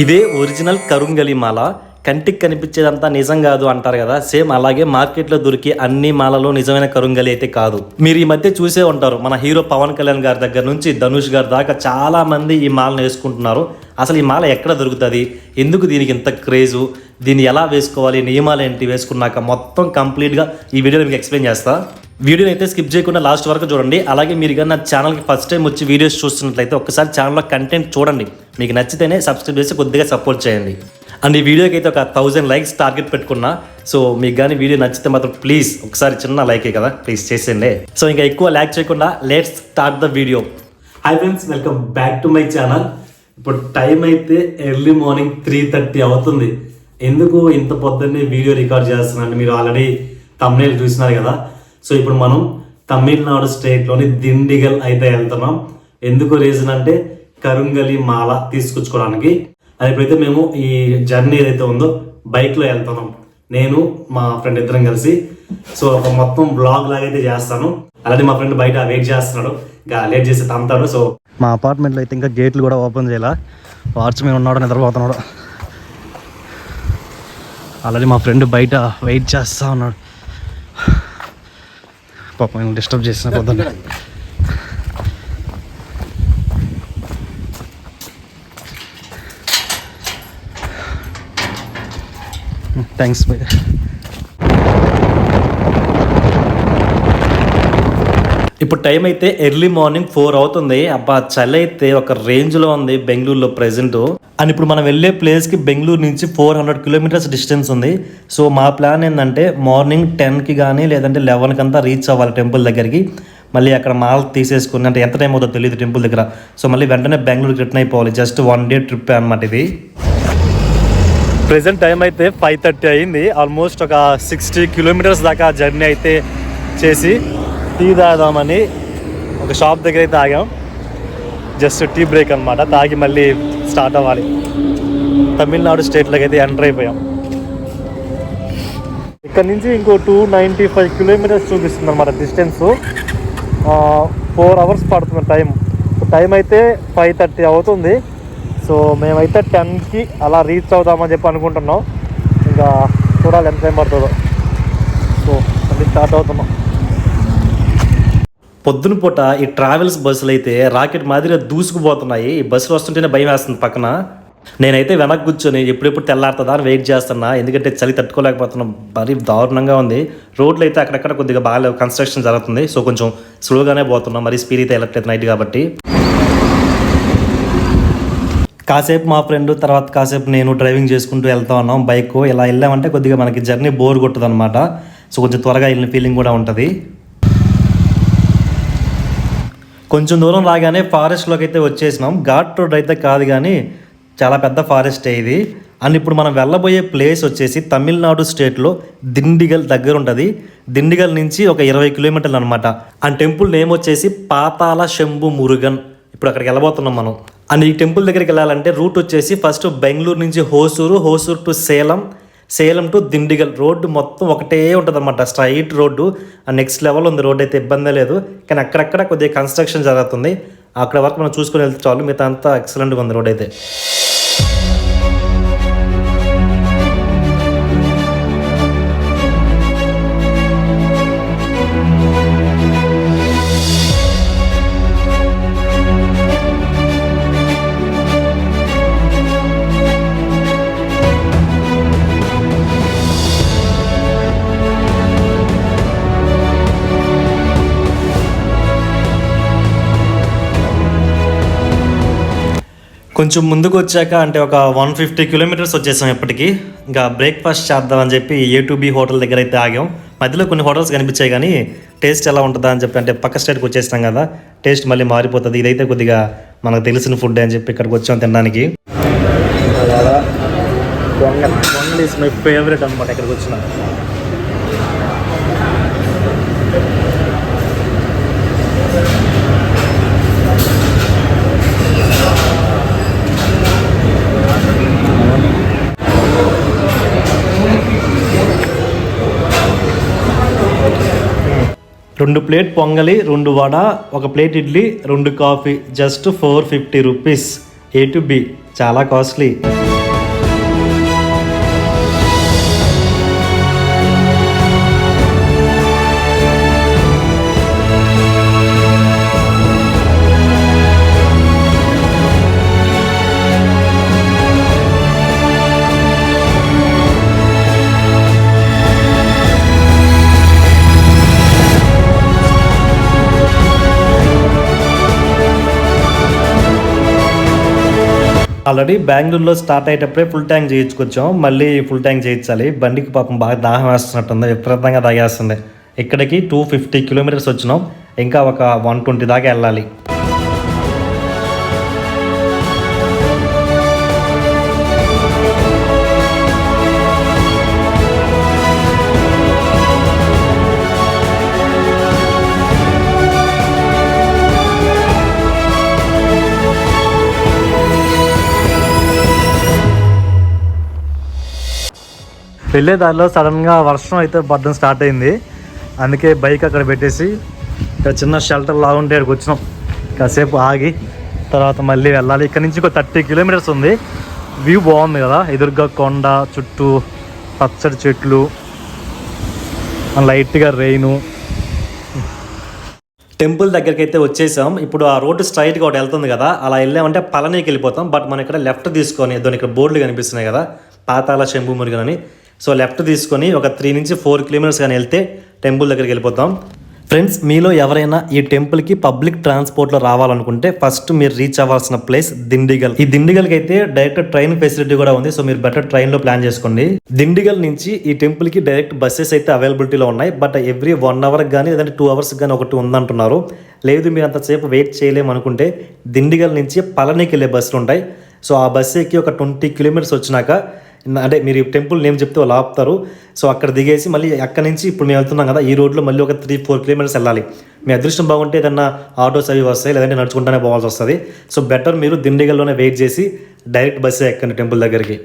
ఇదే ఒరిజినల్ కరుంగలి మాల. కంటికి కనిపించేదంతా నిజం కాదు అంటారు కదా. సేమ్ అలాగే మార్కెట్లో దొరికే అన్ని మాలలో నిజమైన కరుంగలి అయితే కాదు. మీరు ఈ మధ్య చూసే ఉంటారు. మన హీరో పవన్ కళ్యాణ్ గారి దగ్గర నుంచి ధనుష్ గారి దాకా చాలా మంది ఈ మాలను వేసుకుంటున్నారు. అసలు ఈ మాల ఎక్కడ దొరుకుతుంది? ఎందుకు దీనికి ఇంత క్రేజు? దీన్ని ఎలా వేసుకోవాలి? నియమాలు ఏంటి? వేసుకున్నాక మొత్తం కంప్లీట్గా ఈ వీడియోలో మీకు ఎక్స్ప్లెయిన్ చేస్తా. వీడియోని అయితే స్కిప్ చేయకుండా లాస్ట్ వరకు చూడండి. అలాగే మీరు కానీ నా ఛానల్కి ఫస్ట్ టైం వచ్చి వీడియోస్ చూస్తున్నట్లయితే ఒకసారి ఛానల్లో కంటెంట్ చూడండి. మీకు నచ్చితేనే సబ్స్క్రైబ్ చేసి కొద్దిగా సపోర్ట్ చేయండి. అండ్ ఈ వీడియోకి అయితే ఒక థౌజండ్ లైక్స్ టార్గెట్ పెట్టుకున్నా. సో మీకు కానీ వీడియో నచ్చితే మాత్రం ప్లీజ్ ఒకసారి చిన్న లైకే కదా ప్లీజ్ చేసేయండి. సో ఇంకా ఎక్కువ ల్యాక్ చేయకుండా let's start the video hi friends welcome back to my channel ఇప్పుడు టైం అయితే ఎర్లీ మార్నింగ్ త్రీ థర్టీ అవుతుంది. ఎందుకు ఇంత పొద్దున్నే వీడియో రికార్డ్ చేస్తున్నాను మీరు ఆల్రెడీ తమిళ చూసినారు కదా. సో ఇప్పుడు మనం తమిళనాడు స్టేట్లోని దిండిగల్ అయితే వెళ్తున్నాం. ఎందుకు రీజన్ అంటే కరుంగలి మాల తీసుకొచ్చుకోవడానికి. అది ఇప్పుడైతే మేము ఈ జర్నీ ఏదైతే ఉందో బైక్లో వెళ్తున్నాం. నేను మా ఫ్రెండ్ ఇద్దరం కలిసి. సో ఒక మొత్తం బ్లాగ్ లాగైతే చేస్తాను. అలాగే మా ఫ్రెండ్ బయట వెయిట్ చేస్తున్నాడు. లేట్ చేసి తమ్ముతాడు. సో మా అపార్ట్మెంట్లో అయితే ఇంకా గేట్లు కూడా ఓపెన్ చేయాల. మీద ఉన్నాడు నిద్రపోతున్నాడు. అలాగే మా ఫ్రెండ్ బయట వెయిట్ చేస్తా ఉన్నాడు. పాపం డిస్టర్బ్ చేసిన పొద్దున్న థ్యాంక్స్ బై ఇప్పుడు టైం అయితే ఎర్లీ మార్నింగ్ ఫోర్ అవుతుంది. అబ్బా చలి అయితే ఒక రేంజ్లో ఉంది బెంగళూరులో ప్రెసెంట్ అండ్ ఇప్పుడు మనం వెళ్ళే ప్లేస్కి బెంగళూరు నుంచి ఫోర్ హండ్రెడ్ కిలోమీటర్స్ డిస్టెన్స్ ఉంది. సో మా ప్లాన్ ఏంటంటే మార్నింగ్ టెన్కి కానీ లేదంటే లెవెన్కి అంతా రీచ్ అవ్వాలి టెంపుల్ దగ్గరికి. మళ్ళీ అక్కడ మాల్ తీసేసుకుని అంటే ఎంత టైం అవుతుందో తెలియదు టెంపుల్ దగ్గర. సో మళ్ళీ వెంటనే బెంగళూరుకి రిటర్న్ అయిపోవాలి. జస్ట్ వన్ డే ట్రిప్ అనమాట ఇది. ప్రెసెంట్ టైం అయితే ఫైవ్ థర్టీ అయింది. ఆల్మోస్ట్ ఒక సిక్స్టీ కిలోమీటర్స్ దాకా జర్నీ అయితే చేసి టీ తాగుదామని ఒక షాప్ దగ్గర అయితే ఆగాం. జస్ట్ టీ బ్రేక్ అనమాట తాగి మళ్ళీ స్టార్ట్ అవ్వాలి. తమిళనాడు స్టేట్లోకి అయితే ఎంటర్ అయిపోయాం. ఇక్కడ నుంచి ఇంకో టూ నైంటీ ఫైవ్ కిలోమీటర్స్ చూపిస్తుంది అనమాట డిస్టెన్స్ ఫోర్ అవర్స్ పడుతుంది టైం. టైం అయితే ఫైవ్ థర్టీ అవుతుంది. సో మేమైతే టెన్కి అలా రీచ్ అవుదామని చెప్పి అనుకుంటున్నాం. ఇంకా చూడాలి ఎంత టైం పడుతుందో. సో మళ్ళీ స్టార్ట్ అవుతున్నాం. పొద్దున పూట ఈ ట్రావెల్స్ బస్సులు అయితే రాకెట్ మాదిరిగా దూసుకుపోతున్నాయి. ఈ బస్సులు వస్తుంటేనే భయం వేస్తుంది పక్కన. నేనైతే వెనక్కి కూర్చొని ఎప్పుడెప్పుడు తెల్లారుతుందా అని వెయిట్ చేస్తున్నా. ఎందుకంటే చలి తట్టుకోలేకపోతున్నాం. మరీ దారుణంగా ఉంది. రోడ్లు అయితే అక్కడక్కడ కొద్దిగా బాగా కన్స్ట్రక్షన్ జరుగుతుంది. సో కొంచెం స్లోగానే పోతున్నాం. మరి స్పీడ్ అయితే వెళ్ళట్లేదు నైట్ కాబట్టి. కాసేపు మా ఫ్రెండ్ తర్వాత కాసేపు నేను డ్రైవింగ్ చేసుకుంటూ వెళ్తా ఉన్నాం. బైక్. ఇలా వెళ్ళామంటే కొద్దిగా మనకి జర్నీ బోర్ కొట్టదు అనమాట సో కొంచెం త్వరగా వెళ్ళిన ఫీలింగ్ కూడా ఉంటుంది. కొంచెం దూరం రాగానే ఫారెస్ట్లోకి అయితే వచ్చేసినాం. ఘాట్ రోడ్ అయితే కాదు కానీ చాలా పెద్ద ఫారెస్ట్ ఇది. అండ్ ఇప్పుడు మనం వెళ్ళబోయే ప్లేస్ వచ్చేసి తమిళనాడు స్టేట్లో దిండిగల్ దగ్గర ఉంటుంది. దిండిగల్ నుంచి ఒక ఇరవై కిలోమీటర్లు అనమాట అండ్ టెంపుల్ నేమ్ వచ్చేసి పాతాల శంభు మురుగన్. ఇప్పుడు అక్కడికి వెళ్ళబోతున్నాం మనం. అండ్ ఈ టెంపుల్ దగ్గరికి వెళ్ళాలంటే రూట్ వచ్చేసి ఫస్ట్ బెంగళూరు నుంచి Hosur Hosur to Salem Salem to Dindigul road మొత్తం ఒకటే ఉంటుంది అనమాట స్ట్రైట్ రోడ్డు నెక్స్ట్ లెవెల్ ఉంది. రోడ్ అయితే ఇబ్బంది లేదు. కానీ అక్కడక్కడ కొద్దిగా కన్స్ట్రక్షన్ జరుగుతుంది. అక్కడ వరకు మనం చూసుకుని వెళ్తే చాలు. మిగతా అంతా ఎక్సలెంట్గా ఉంది రోడ్ అయితే. కొంచెం ముందుకు వచ్చాక అంటే ఒక వన్ ఫిఫ్టీ కిలోమీటర్స్ వచ్చేసాం ఇప్పటికీ ఇంకా బ్రేక్ఫాస్ట్ చేద్దామని చెప్పి ఏ టు బి హోటల్ దగ్గర అయితే ఆగాం. మధ్యలో కొన్ని హోటల్స్ కనిపించాయి కానీ టేస్ట్ ఎలా ఉంటుందా అని చెప్పి అంటే పక్క స్టేట్కి వచ్చేస్తాం కదా టేస్ట్ మళ్ళీ మారిపోతుంది. ఇదైతే కొద్దిగా మనకు తెలిసిన ఫుడ్ అని చెప్పి ఇక్కడికి వచ్చాం తినడానికి. పొంగల్ మై ఫేవరెట్ అనమాట ఇక్కడికి వచ్చిన. రెండు ప్లేట్ పొంగలి రెండు వడ ఒక ప్లేట్ ఇడ్లీ రెండు coffee just four fifty rupees. A to B చాలా కాస్ట్లీ. ఆల్రెడీ బెంగళూరులో స్టార్ట్ అయ్యేటప్పుడే ఫుల్ ట్యాంక్ చేయించుకొచ్చాం. మళ్ళీ ఫుల్ ట్యాంక్ చేయించాలి. బండికి పాపం బాగా దాహం వేస్తున్నట్టుంది. విపరీతంగా తాగేస్తుంది ఇక్కడికి టూ ఫిఫ్టీ కిలోమీటర్స్ వచ్చినాం. ఇంకా ఒక వన్ ట్వంటీ దాకా వెళ్ళాలి. వెళ్ళే దారిలో సడన్గా వర్షం అయితే పడడం స్టార్ట్ అయింది. అందుకే బైక్ అక్కడ పెట్టేసి ఇక్కడ చిన్న షెల్టర్ లాగా ఉంటే ఇక్కడికి వచ్చినాం. కాసేపు ఆగి తర్వాత మళ్ళీ వెళ్ళాలి. ఇక్కడ నుంచి ఒక థర్టీ కిలోమీటర్స్ ఉంది. వ్యూ బాగుంది కదా? ఎదురుగా కొండ చుట్టూ పచ్చడి చెట్లు లైట్గా రెయిను టెంపుల్ దగ్గరికి అయితే వచ్చేసాం. ఇప్పుడు ఆ రోడ్డు స్ట్రైట్గా ఒకటి వెళ్తుంది కదా? అలా వెళ్ళామంటే పళనికి వెళ్ళిపోతాం. బట్ మనం ఇక్కడ లెఫ్ట్ తీసుకొని దాని ఇక్కడ బోర్డులు కనిపిస్తున్నాయి కదా? పాతాల శంభు మురుగన్ అని సో లెఫ్ట్ తీసుకొని ఒక త్రీ నుంచి ఫోర్ కిలోమీటర్స్ కానీ వెళ్తే టెంపుల్ దగ్గరికి వెళ్ళిపోతాం. ఫ్రెండ్స్ మీలో ఎవరైనా ఈ టెంపుల్కి పబ్లిక్ ట్రాన్స్పోర్ట్లో రావాలనుకుంటే ఫస్ట్ మీరు రీచ్ అవ్వాల్సిన ప్లేస్ దిండిగల్. ఈ దిండిగల్కి అయితే డైరెక్ట్ ట్రైన్ ఫెసిలిటీ కూడా ఉంది సో మీరు బెటర్ ట్రైన్లో ప్లాన్ చేసుకోండి. దిండిగల్ నుంచి ఈ టెంపుల్కి డైరెక్ట్ బస్సెస్ అయితే అవైలబిలిటీలో ఉన్నాయి బట్ ఎవ్రీ వన్ అవర్ కానీ లేదంటే టూ అవర్స్ కానీ ఒకటి ఉందంటున్నారు. లేదు మీరు అంతసేపు వెయిట్ చేయలేము అనుకుంటే దిండిగల్ నుంచి పళనికి వెళ్ళే బస్సులు ఉంటాయి. సో ఆ బస్సు ఎక్కి ఒక ట్వంటీ కిలోమీటర్స్ వచ్చినాక అంటే మీరు టెంపుల్ నేమ్ చెప్తే వాళ్ళు ఆపుతారు. సో అక్కడ దిగేసి మళ్ళీ అక్కడ నుంచి ఇప్పుడు మేము వెళ్తున్నాం కదా ఈ రోడ్లో మళ్ళీ ఒక త్రీ ఫోర్ కిలోమీటర్స్ వెళ్ళాలి. మీ అదృష్టం బాగుంటే ఏదన్నా ఆటోస్ అవి వస్తాయి లేదంటే నడుచుకుంటానే పోవాల్సి వస్తుంది. సో బెటర్ మీరు దిండిగల్లోనే వెయిట్ చేసి డైరెక్ట్ బస్సే ఎక్కండి టెంపుల్ దగ్గరికి.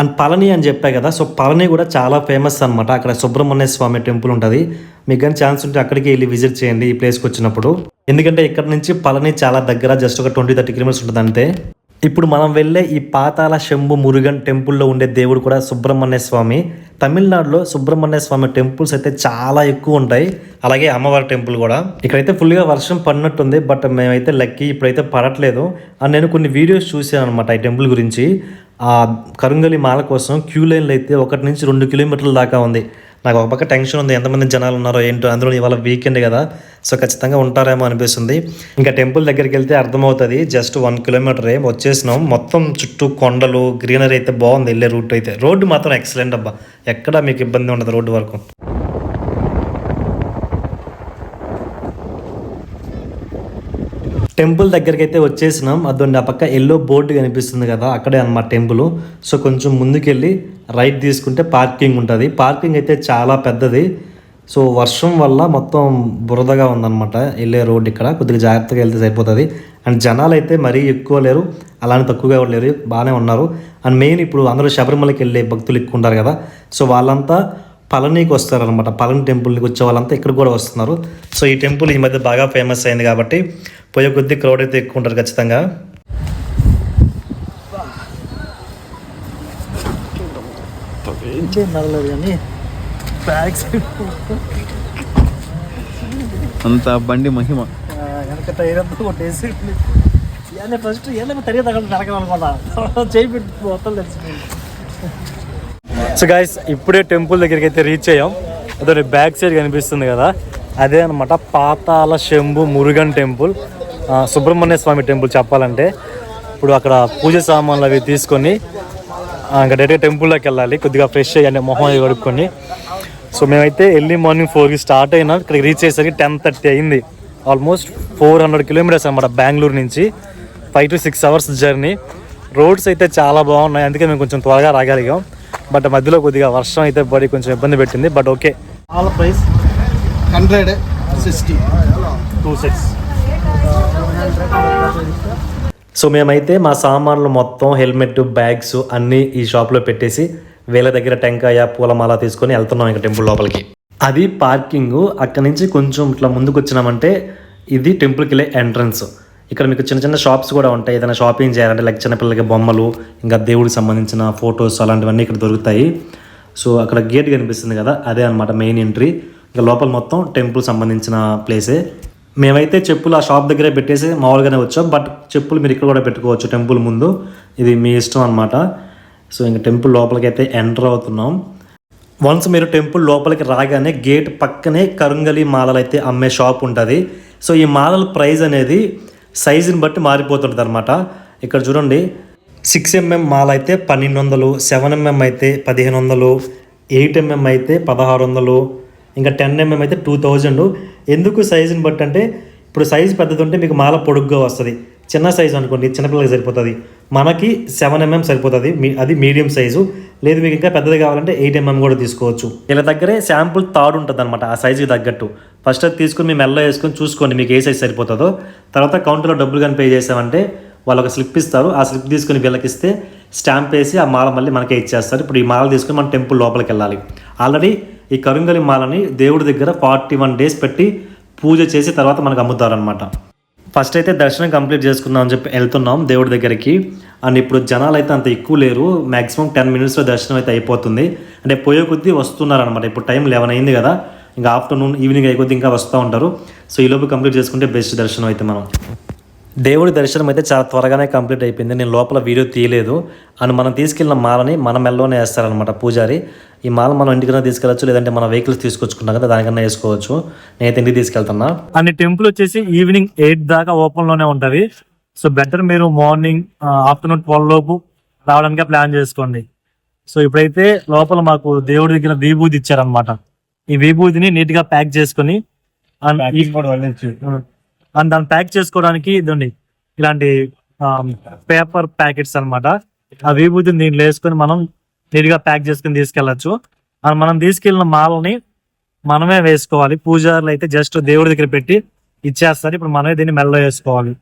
అండ్ పళని అని చెప్పా కదా సో పళని కూడా చాలా ఫేమస్ అనమాట అక్కడ సుబ్రహ్మణ్య స్వామి టెంపుల్ ఉంటుంది. మీకు కానీ ఛాన్స్ ఉంటే అక్కడికి వెళ్ళి విజిట్ చేయండి ఈ ప్లేస్కి వచ్చినప్పుడు. ఎందుకంటే ఇక్కడ నుంచి పళని చాలా దగ్గర జస్ట్ ఒక ట్వంటీ థర్టీ కిలోమీటర్స్ ఉంటుంది అంతే. ఇప్పుడు మనం వెళ్ళే ఈ పాతాల శంభు మురుగన్ టెంపుల్లో ఉండే దేవుడు కూడా సుబ్రహ్మణ్య స్వామి. తమిళనాడులో సుబ్రహ్మణ్య స్వామి టెంపుల్స్ అయితే చాలా ఎక్కువ ఉంటాయి. అలాగే అమ్మవారి టెంపుల్ కూడా. ఇక్కడైతే ఫుల్గా వర్షం పడినట్టుంది బట్ మేమైతే లక్కీ ఇప్పుడైతే పడట్లేదు. అండ్ నేను కొన్ని వీడియోస్ చూసాను అనమాట ఈ టెంపుల్ గురించి. ఆ కరుంగలి మాల కోసం క్యూ లైన్లు అయితే ఒకటి నుంచి రెండు కిలోమీటర్ల దాకా ఉంది. నాకు ఒక పక్క టెన్షన్ ఉంది. ఎంతమంది జనాలు ఉన్నారో ఏంటో అందులో ఇవాళ వీకెండ్ కదా. సో ఖచ్చితంగా ఉంటారేమో అనిపిస్తుంది. ఇంకా టెంపుల్ దగ్గరికి వెళ్తే అర్థమవుతుంది. జస్ట్ వన్ కిలోమీటరే వచ్చేసినాం. మొత్తం చుట్టూ కొండలు గ్రీనరీ అయితే బాగుంది. వెళ్ళే రూట్ అయితే. రోడ్డు మాత్రం ఎక్సలెంట్ అబ్బా. ఎక్కడ మీకు ఇబ్బంది ఉండదు రోడ్డు వరకు. టెంపుల్ దగ్గరికి అయితే వచ్చేసినాం. అదొండి ఆ పక్క ఎల్లో బోర్డు కనిపిస్తుంది కదా అక్కడే అన్నమాట టెంపుల్. సో కొంచెం ముందుకెళ్ళి రైట్ తీసుకుంటే పార్కింగ్ ఉంటుంది. పార్కింగ్ అయితే చాలా పెద్దది. సో వర్షం వల్ల మొత్తం బురదగా ఉందన్నమాట వెళ్ళే రోడ్ ఇక్కడ. కొద్దిగా జాగ్రత్తగా వెళ్తే సరిపోతుంది. అండ్ జనాలు అయితే మరీ ఎక్కువ లేరు. అలానే తక్కువగా లేరు. బాగానే ఉన్నారు. అండ్ మెయిన్ ఇప్పుడు అందరూ శబరిమలకి వెళ్ళే భక్తులు ఎక్కువ ఉంటారు కదా. సో వాళ్ళంతా పళనికి వస్తారనమాట పళని టెంపుల్కి వచ్చే వాళ్ళంతా ఇక్కడ కూడా వస్తున్నారు. సో ఈ టెంపుల్ ఈ మధ్య బాగా ఫేమస్ అయింది కాబట్టి పోయే కొద్ది క్రౌడ్ అయితే ఎక్కువ ఉంటారు ఖచ్చితంగా. కానీ అంత బండి మహిమ. వెనక టైర్ అంతా కొట్టేసి ఫస్ట్ ఇవన్నీ తరిగి తగ్గ నరకాలనుకున్నా చేయి పెట్టి మొత్తం తెలిసిపోయింది సో గాయస్ ఇప్పుడే టెంపుల్ దగ్గరికి అయితే రీచ్ అయ్యాం. అదే బ్యాక్ సైడ్ కనిపిస్తుంది కదా. అదే అనమాట పాతాల శంభు మురుగన్ టెంపుల్ సుబ్రహ్మణ్య స్వామి టెంపుల్ చెప్పాలంటే. ఇప్పుడు అక్కడ పూజ సామాన్లు అవి తీసుకొని ఇంకా డైరెక్ట్ టెంపుల్లోకి వెళ్ళాలి. కొద్దిగా ఫ్రెష్ అయ్యి అంటే మొహం అవి కడుక్కొని. సో మేమైతే ఎర్లీ మార్నింగ్ ఫోర్కి స్టార్ట్ అయినా. ఇక్కడికి రీచ్ అయ్యేసరికి టెన్ థర్టీ అయింది. ఆల్మోస్ట్ ఫోర్ హండ్రెడ్ కిలోమీటర్స్ అనమాట బెంగళూరు నుంచి. Five to six hours journey roads అయితే చాలా బాగున్నాయి. అందుకే మేము కొంచెం త్వరగా రాగలిగాం. బట్ మధ్యలో కొద్దిగా వర్షం అయితే పడి కొంచెం ఇబ్బంది పెట్టింది but okay. All price hundred sixty two six so మేమైతే మా సామాన్లు మొత్తం హెల్మెట్ బ్యాగ్స్ అన్నీ ఈ షాప్లో పెట్టేసి వీళ్ళ దగ్గర టెంకాయ పూలమాల తీసుకొని వెళ్తున్నాం ఇంకా టెంపుల్ లోపలికి. అది పార్కింగ్. అక్కడ నుంచి కొంచెం ఇట్లా ముందుకు వచ్చినామంటే ఇది టెంపుల్కి వెళ్ళే ఎంట్రన్స్. ఇక్కడ మీకు చిన్న చిన్న షాప్స్ కూడా ఉంటాయి. ఏదైనా షాపింగ్ చేయాలంటే లైక్ చిన్నపిల్లలకి బొమ్మలు ఇంకా దేవుడికి సంబంధించిన ఫొటోస్ అలాంటివన్నీ ఇక్కడ దొరుకుతాయి. సో అక్కడ గేట్ కనిపిస్తుంది కదా అదే అనమాట మెయిన్ ఎంట్రీ ఇంకా లోపల మొత్తం టెంపుల్ సంబంధించిన ప్లేసే మేమైతే చెప్పులు ఆ షాప్ దగ్గరే పెట్టేసి మామూలుగానే వచ్చాం బట్ చెప్పులు మీరు ఇక్కడ కూడా పెట్టుకోవచ్చు టెంపుల్ ముందు. ఇది మీ ఇష్టం అనమాట సో ఇంకా టెంపుల్ లోపలికి అయితే ఎంటర్ అవుతున్నాం. వన్స్ మీరు టెంపుల్ లోపలికి రాగానే గేట్ పక్కనే కరుంగలి మాలలు అయితే అమ్మే షాప్ ఉంటుంది. సో ఈ మాలల ప్రైస్ అనేది సైజుని బట్టి మారిపోతుంటుంది అనమాట ఇక్కడ చూడండి సిక్స్ ఎంఎం మాల అయితే పన్నెండు వందలు సెవెన్ ఎంఎం అయితే పదిహేను వందలు ఎయిట్ ఎంఎం అయితే పదహారు వందలు ఇంకా టెన్ ఎంఎం అయితే టూ థౌజండ్ ఎందుకు సైజుని బట్టి అంటే ఇప్పుడు సైజు పెద్దది ఉంటే మీకు మాల పొడుగ్గా వస్తుంది. చిన్న సైజు అనుకోండి చిన్నపిల్లలకి సరిపోతుంది. మనకి సెవెన్ ఎంఎం సరిపోతుంది మీ- అది మీడియం సైజు లేదు మీకు ఇంకా పెద్దది కావాలంటే ఎయిట్ ఎంఎం కూడా తీసుకోవచ్చు. ఇలా దగ్గరే శాంపుల్ తాడు ఉంటుంది అనమాట ఆ సైజుకి తగ్గట్టు. ఫస్ట్ అది తీసుకుని మీ మెల్ల వేసుకొని చూసుకోండి మీకు ఏ సైజ్ సరిపోతుందో. తర్వాత కౌంటర్లో డబ్బులు కానీ పే చేసామంటే వాళ్ళు ఒక స్లిప్ ఇస్తారు. ఆ స్లిప్ తీసుకుని వీళ్ళకిస్తే స్టాంప్ వేసి ఆ మాల మళ్ళీ మనకే ఇచ్చేస్తారు. ఇప్పుడు ఈ మాల తీసుకుని మనం టెంపుల్ లోపలికి వెళ్ళాలి. ఆల్రెడీ ఈ కరుంగలి మాలని దేవుడి దగ్గర ఫార్టీ వన్ డేస్ పెట్టి పూజ చేసి తర్వాత మనకు అమ్ముతారనమాట ఫస్ట్ అయితే దర్శనం కంప్లీట్ చేసుకుందాం అని చెప్పి వెళ్తున్నాం దేవుడి దగ్గరికి. అండ్ ఇప్పుడు జనాలు అయితే అంత ఎక్కువ లేరు. మాక్సిమం టెన్ మినిట్స్లో దర్శనం అయితే అయిపోతుంది. అంటే పోయే కొద్దీ వస్తున్నారు అనమాట ఇప్పుడు టైం లెవెన్ అయింది కదా. ఇంకా ఆఫ్టర్నూన్ ఈవినింగ్ అయిపోతే ఇంకా వస్తూ ఉంటారు. సో ఈ లోపు కంప్లీట్ చేసుకుంటే బెస్ట్ దర్శనం అయితే మనం. దేవుడి దర్శనం అయితే చాలా త్వరగానే కంప్లీట్ అయిపోయింది. నేను లోపల వీడియో తీయలేదు. అండ్ మనం తీసుకెళ్ళిన మాలని మన మెల్లోనే వేస్తారనమాట పూజారి. ఈ మాల మనం ఇంటికన్నా తీసుకెళ్ళచ్చు లేదంటే మన వెహికల్స్ తీసుకొచ్చుకుంటాం కదా దానికన్నా వేసుకోవచ్చు. నేనైతే ఇంటికి తీసుకెళ్తున్నా. అండ్ టెంపుల్ వచ్చేసి ఈవినింగ్ ఎయిట్ దాకా ఓపెన్లోనే ఉంటది. సో బెటర్ మీరు మార్నింగ్ ఆఫ్టర్నూన్ ట్వెల్వ్ లోపు రావడానికి ప్లాన్ చేసుకోండి. సో ఇప్పుడైతే లోపల మాకు దేవుడి దగ్గర దీబూది ఇచ్చారనమాట ఈ విభూతిని నీట్గా ప్యాక్ చేసుకొని అండ్ దాన్ని ప్యాక్ చేసుకోవడానికి ఇదండి ఇలాంటి పేపర్ ప్యాకెట్స్ అన్నమాట. ఆ విభూతిని దీంట్లో వేసుకొని మనం నీట్గా ప్యాక్ చేసుకొని తీసుకెళ్ళొచ్చు అండ్ మనం తీసుకెళ్ళిన మాలని మనమే వేసుకోవాలి. పూజారులు అయితే జస్ట్ దేవుడి దగ్గర పెట్టి ఇచ్చేస్తారు. ఇప్పుడు మనమే దీన్ని మెల్ల వేసుకోవాలి.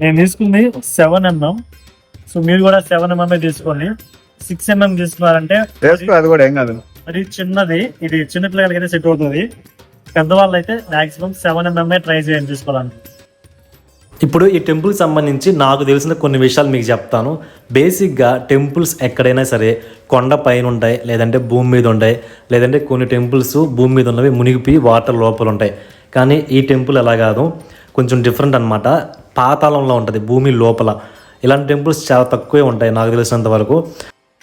నేను తీసుకుంది సెవెన్ ఎంఎం సో మీరు కూడా సెవెన్ ఎంఎం తీసుకోండి. సిక్స్ ఎంఎం తీసుకున్నారంటే వేసుకో అది కూడా ఏం కాదు. అది చిన్నది ఇది చిన్న పిల్లలకి అయితే సెట్ అవుతుంది. పెద్దవాళ్ళు అయితే మాక్సిమం సెవెన్ ఎంఎంఏ ట్రై చేయండి తీసుకోవడానికి. ఇప్పుడు ఈ టెంపుల్ సంబంధించి నాకు తెలిసిన కొన్ని విషయాలు మీకు చెప్తాను. బేసిక్గా టెంపుల్స్ ఎక్కడైనా సరే కొండ పైన ఉంటాయి లేదంటే భూమి మీద ఉంటాయి లేదంటే కొన్ని టెంపుల్స్ భూమి మీద ఉన్నవి మునిగిపోయి వాటర్ లోపల ఉంటాయి కానీ ఈ టెంపుల్ అలా కాదు. కొంచెం డిఫరెంట్ అన్నమాట. పాతాళంలో ఉంటుంది భూమి లోపల. ఇలాంటి టెంపుల్స్ చాలా తక్కువే ఉంటాయి నాకు తెలిసినంత వరకు.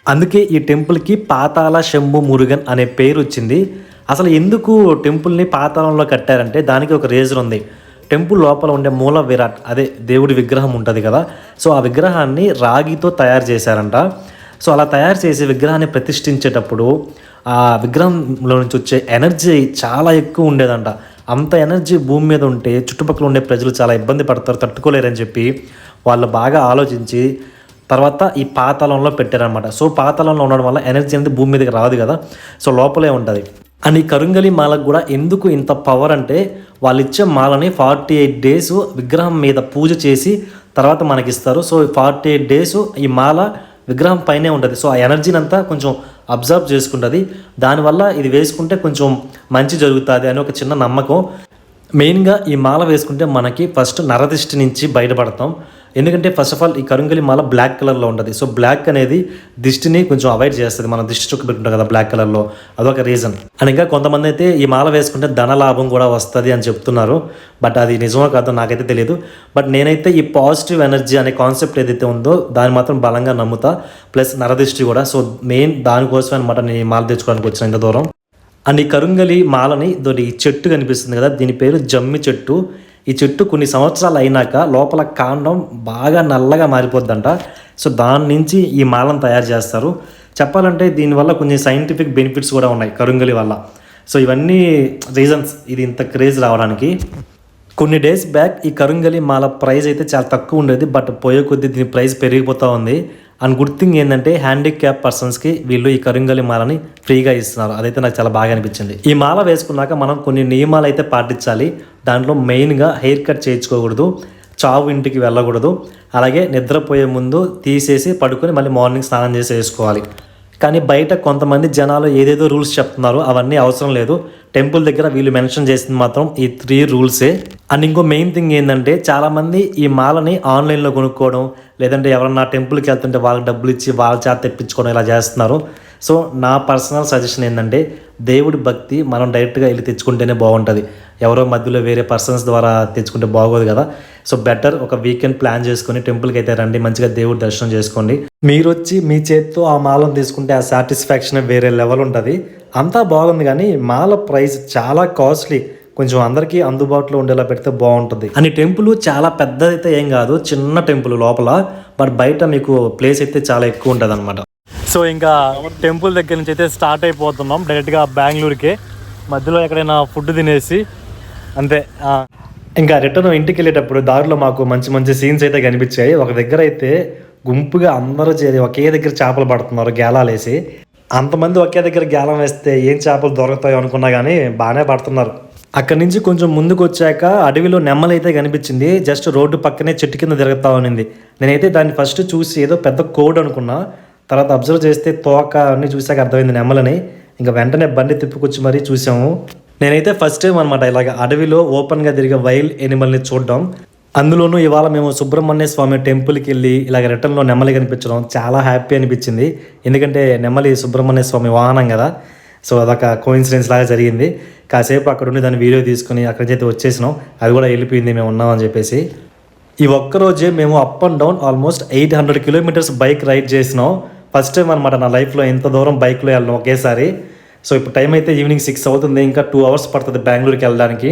అందుకే ఈ టెంపుల్కి పాతాళ శంభు మురుగన్ అనే పేరు వచ్చింది. అసలు ఎందుకు టెంపుల్ని పాతాళంలో కట్టారంటే దానికి ఒక రీజన్ ఉంది. టెంపుల్ లోపల ఉండే మూల విరాట్ అదే దేవుడి విగ్రహం ఉంటుంది కదా. సో ఆ విగ్రహాన్ని రాగితో తయారు చేశారంట. సో అలా తయారు చేసే విగ్రహాన్ని ప్రతిష్ఠించేటప్పుడు ఆ విగ్రహంలో నుంచి వచ్చే ఎనర్జీ చాలా ఎక్కువ ఉండేదంట. అంత ఎనర్జీ భూమి మీద ఉంటే చుట్టుపక్కల ఉండే ప్రజలు చాలా ఇబ్బంది పడతారు తట్టుకోలేరని చెప్పి వాళ్ళు బాగా ఆలోచించి తర్వాత ఈ పాతాళంలో పెట్టారనమాట సో పాతాళంలో ఉండడం వల్ల ఎనర్జీ అనేది భూమి మీదకి రాదు కదా. సో లోపలే ఉంటుంది. అండ్ ఈ కరుంగలి మాలకు కూడా ఎందుకు ఇంత పవర్ అంటే వాళ్ళు ఇచ్చే మాలని ఫార్టీ ఎయిట్ డేస్ విగ్రహం మీద పూజ చేసి తర్వాత మనకి ఇస్తారు సో ఫార్టీ ఎయిట్ డేస్ ఈ మాల విగ్రహం పైనే ఉంటుంది. సో ఆ ఎనర్జీని అంతా కొంచెం అబ్జర్వ్ చేసుకుంటుంది. దానివల్ల ఇది వేసుకుంటే కొంచెం మంచి జరుగుతుంది అని ఒక చిన్న నమ్మకం. మెయిన్గా ఈ మాల వేసుకుంటే మనకి ఫస్ట్ నరదిష్టి నుంచి బయటపడతాం. ఎందుకంటే ఫస్ట్ ఆఫ్ ఆల్ ఈ కరుంగలి మాల బ్లాక్ కలర్లో ఉంటుంది. సో బ్లాక్ అనేది దిష్టిని కొంచెం అవాయిడ్ చేస్తుంది. మనం దిష్టి చుక్క పెట్టుకుంటాం కదా బ్లాక్ కలర్లో అదొక రీజన్ అండ్ ఇంకా కొంతమంది అయితే ఈ మాల వేసుకుంటే ధన లాభం కూడా వస్తుంది అని చెప్తున్నారు. బట్ అది నిజమో కాదో నాకైతే తెలియదు బట్ నేనైతే ఈ పాజిటివ్ ఎనర్జీ అనే కాన్సెప్ట్ ఏదైతే ఉందో దాన్ని మాత్రం బలంగా నమ్ముతా. ప్లస్ నరదిష్టి కూడా. సో మెయిన్ దానికోసం అనమాట నేను ఈ మాల తెచ్చుకోవడానికి వచ్చిన ఇంత దూరం. అండ్ ఈ కరుంగలి మాలని దొరి చెట్టు కనిపిస్తుంది కదా దీని పేరు జమ్మి చెట్టు. ఈ చెట్టు కొన్ని సంవత్సరాలు అయినాక లోపల కాండం బాగా నల్లగా మారిపోద్దంట. సో దాని నుంచి ఈ మాలను తయారు చేస్తారు. చెప్పాలంటే దీనివల్ల కొన్ని సైంటిఫిక్ బెనిఫిట్స్ కూడా ఉన్నాయి కరుంగలి వల్ల. సో ఇవన్నీ రీజన్స్ ఇది ఇంత క్రేజ్ రావడానికి. కొన్ని డేస్ బ్యాక్ ఈ కరుంగలి మాల ప్రైస్ అయితే చాలా తక్కువ ఉండేది బట్ పోయే కొద్దీ దీని ప్రైస్ పెరిగిపోతూ ఉంది. అండ్ గుడ్ థింగ్ ఏంటంటే హ్యాండిక్యాప్ పర్సన్స్కి వీళ్ళు ఈ కరింగలి మాలని ఫ్రీగా ఇస్తున్నారు. అదైతే నాకు చాలా బాగా అనిపించింది. ఈ మాల వేసుకున్నాక మనం కొన్ని నియమాలు అయితే పాటించాలి. దాంట్లో మెయిన్గా హెయిర్ కట్ చేయించుకోకూడదు. చావు ఇంటికి వెళ్ళకూడదు. అలాగే నిద్రపోయే ముందు తీసేసి పడుకొని మళ్ళీ మార్నింగ్ స్నానం చేసి వేసుకోవాలి. కానీ బయట కొంతమంది జనాలు ఏదేదో రూల్స్ చెప్తున్నారు అవన్నీ అవసరం లేదు. టెంపుల్ దగ్గర వీళ్ళు మెన్షన్ చేసింది మాత్రం ఈ త్రీ రూల్సే. అండ్ ఇంకో మెయిన్ థింగ్ ఏంటంటే చాలామంది ఈ మాలని ఆన్లైన్లో కొనుక్కోవడం లేదంటే ఎవరన్నా టెంపుల్కి వెళ్తుంటే వాళ్ళకి డబ్బులు ఇచ్చి వాళ్ళ చేత తెప్పించుకోవడం ఇలా చేస్తున్నారు. సో నా పర్సనల్ సజెషన్ ఏంటంటే దేవుడి భక్తి మనం డైరెక్ట్గా వెళ్ళి తెచ్చుకుంటేనే బాగుంటుంది. ఎవరో మధ్యలో వేరే పర్సన్స్ ద్వారా తెచ్చుకుంటే బాగోదు కదా. సో బెటర్ ఒక వీకెండ్ ప్లాన్ చేసుకొని టెంపుల్కి అయితే రండి మంచిగా దేవుడి దర్శనం చేసుకోండి. మీరు వచ్చి మీ చేత్తో ఆ మాలను తీసుకుంటే ఆ సాటిస్ఫాక్షన్ వేరే లెవెల్ ఉంటుంది. అంతా బాగుంది కానీ మాల ప్రైస్ చాలా కాస్ట్లీ కొంచెం అందరికీ అందుబాటులో ఉండేలా పెడితే బాగుంటుంది. అని టెంపుల్ చాలా పెద్దదైతే ఏం కాదు చిన్న టెంపుల్ లోపల బట్ బయట మీకు ప్లేస్ అయితే చాలా ఎక్కువ ఉంటుంది అనమాట సో ఇంకా టెంపుల్ దగ్గర నుంచి అయితే స్టార్ట్ అయిపోతున్నాం. డైరెక్ట్గా బెంగళూరుకి. మధ్యలో ఎక్కడైనా ఫుడ్ తినేసి అంతే ఇంకా రిటర్న్ ఇంటికి వెళ్ళేటప్పుడు దారిలో మాకు మంచి మంచి సీన్స్ అయితే కనిపించాయి. ఒక దగ్గర అయితే గుంపుగా అందరూ చేరి ఒకే దగ్గర చేపలు పడుతున్నారు గేలాలేసి అంతమంది ఒకే దగ్గర గేలం వేస్తే ఏం చేపలు దొరుకుతాయో అనుకున్నా కానీ బాగానే పడుతున్నారు. అక్కడి నుంచి కొంచెం ముందుకు వచ్చాక అడవిలో నెమ్మలు అయితే కనిపించింది. జస్ట్ రోడ్డు పక్కనే చెట్టు కింద తిరుగుతా ఉన్నింది. నేనైతే దాన్ని ఫస్ట్ చూసి ఏదో పెద్ద కోడ్ అనుకున్నా. తర్వాత అబ్జర్వ్ చేస్తే తోక అన్నీ చూసాక అర్థమైంది నెమ్మలని ఇంకా వెంటనే బండి తిప్పుకొచ్చి మరీ చూసాము. నేనైతే ఫస్ట్ టైం అనమాట ఇలాగ అడవిలో ఓపెన్గా తిరిగే వైల్డ్ ఎనిమల్ని చూడడం. అందులోనూ ఇవాళ మేము సుబ్రహ్మణ్య స్వామి టెంపుల్కి వెళ్ళి ఇలాగ రిటర్న్లో నెమ్మలి కనిపించడం చాలా హ్యాపీ అనిపించింది. ఎందుకంటే నెమ్మలి సుబ్రహ్మణ్య స్వామి వాహనం కదా. సో అదొక కోయిన్సిడెన్స్ లాగా జరిగింది. కాసేపు అక్కడ ఉండి దాన్ని వీడియో తీసుకుని అక్కడి నుంచి అయితే వచ్చేసినాం. అది కూడా వెళ్ళిపోయింది మేము ఉన్నామని చెప్పేసి. ఈ ఒక్కరోజే మేము up and down almost eight hundred kilometres bike ride చేసినాం. ఫస్ట్ టైం అనమాట నా లైఫ్లో ఎంత దూరం బైక్లో వెళ్ళినాం ఒకేసారి. సో ఇప్పుడు టైం అయితే ఈవినింగ్ సిక్స్ అవుతుంది. ఇంకా టూ అవర్స్ పడుతుంది బెంగళూరుకి వెళ్ళడానికి.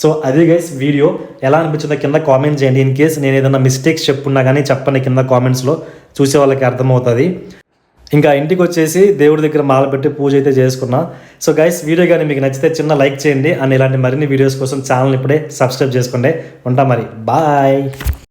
సో అది గైస్ వీడియో ఎలా అనిపించిందో కింద కామెంట్ చేయండి. ఇన్ కేస్ నేను ఏదైనా మిస్టేక్స్ చెప్పున్నా కానీ చెప్పండి కింద కామెంట్స్లో చూసే వాళ్ళకి అర్థమవుతుంది. ఇంకా ఇంటికి వచ్చేసి దేవుడి దగ్గర మాల పెట్టి పూజ అయితే చేసుకున్నా. సో గైస్ వీడియో కానీ మీకు నచ్చితే చిన్న లైక్ చేయండి. అండ్ ఇలాంటి మరిన్ని వీడియోస్ కోసం ఛానల్ ఇప్పుడే సబ్స్క్రైబ్ చేసుకోండి. ఉంటా మరి. బాయ్